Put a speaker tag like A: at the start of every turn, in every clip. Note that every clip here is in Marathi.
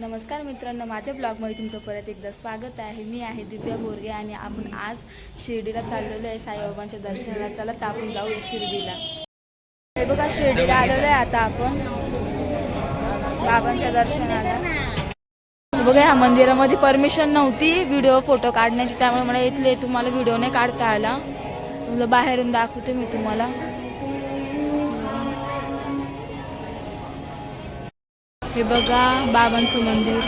A: नमस्कार मित्रांनो माझ्या ब्लॉगमध्ये तुमचं परत एकदा स्वागत आहे. मी आहे दिव्या बोरगे आणि आपण आज शिर्डीला चाललेलो आहे. साईबाबांच्या दर्शनाला. चला तर आपण जाऊ शिर्डीला. हे बघा शिर्डीला आलेलो आहे आता आपण. बाबांच्या दर्शनाला. बघा ह्या मंदिरामध्ये परमिशन नव्हती. व्हिडिओ फोटो काढण्याची. त्यामुळे मला इथले तुम्हाला व्हिडिओ नाही काढता आला. तुला बाहेरून दाखवते मी तुम्हाला. हे बघा बाबांचं मंदिर.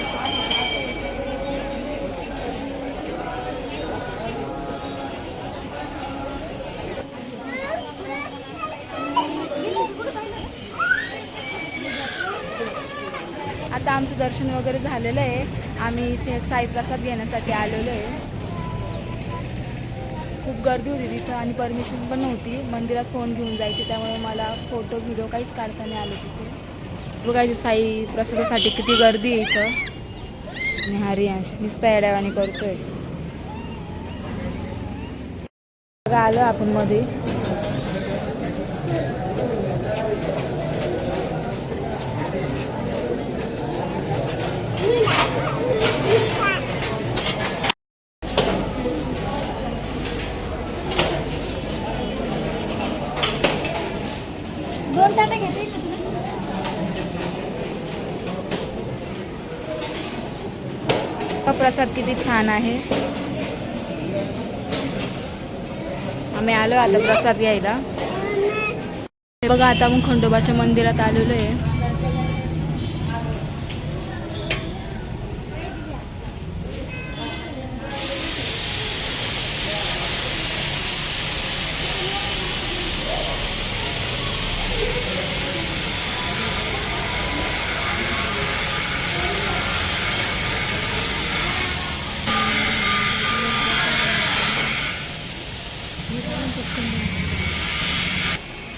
A: आता आमचं दर्शन वगैरे झालेलं आहे. आम्ही इथे साईप्रसाद घेण्यासाठी आलेलो आहे. खूप गर्दी होती तिथं आणि परमिशन पण नव्हती. मंदिरात फोन घेऊन जायची त्यामुळे मला फोटो व्हिडिओ काहीच काढता नाही आले तिथे. बघायची साई प्रसादासाठी किती गर्दी आहे इथं. आणि हरियांश नुसता येड्यावानी करतोय. बघा आलो आपण मध्ये
B: दोन ताटे घेते.
A: हा प्रसाद किती छान आहे. आम्ही आलो आता प्रसाद घ्यायला. बघा आता आपण खंडोबाच्या मंदिरात आलेलो आहे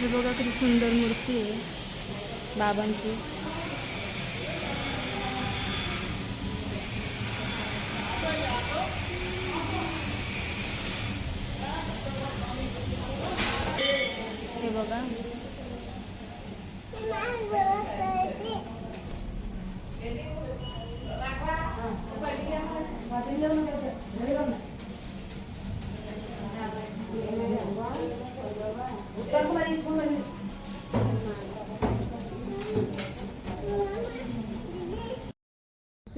A: हे बघा किती सुंदर मूर्ती आहे. बाबांची. हे बघा.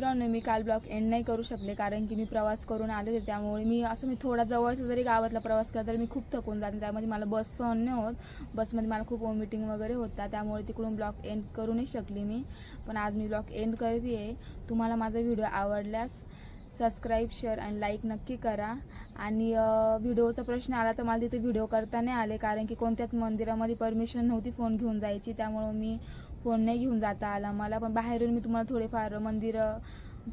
A: मित्रांनो मी काल ब्लॉग एंड नाही करू शकले कारण की मी प्रवास करून आले होते त्यामुळे मी असं मी थोडा जवळचा जरी गावातला प्रवास केला तरी मी खूप थकून जाते. त्यामध्ये मला बस सहन नाही होत. बसमध्ये मला खूप वॉमिटिंग वगैरे होता त्यामुळे तिकडून ब्लॉग एंड करू नाही शकली मी. पण आज मी ब्लॉग एंड करते आहे तुम्हाला माझा व्हिडिओ आवडल्यास सबस्क्राईब शेअर आणि लाईक नक्की करा. आणि व्हिडिओचा प्रश्न आला तर मला तिथे व्हिडिओ करता नाही आले कारण की कोणत्याच मंदिरामध्ये परमिशन नव्हती फोन घेऊन जायची. त्यामुळं मी फोन नाही घेऊन जाता आला. मला पण बाहेरून मी तुम्हाला थोडेफार मंदिरं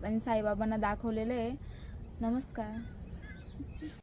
A: आणि साईबाबांना दाखवलेलं आहे. नमस्कार.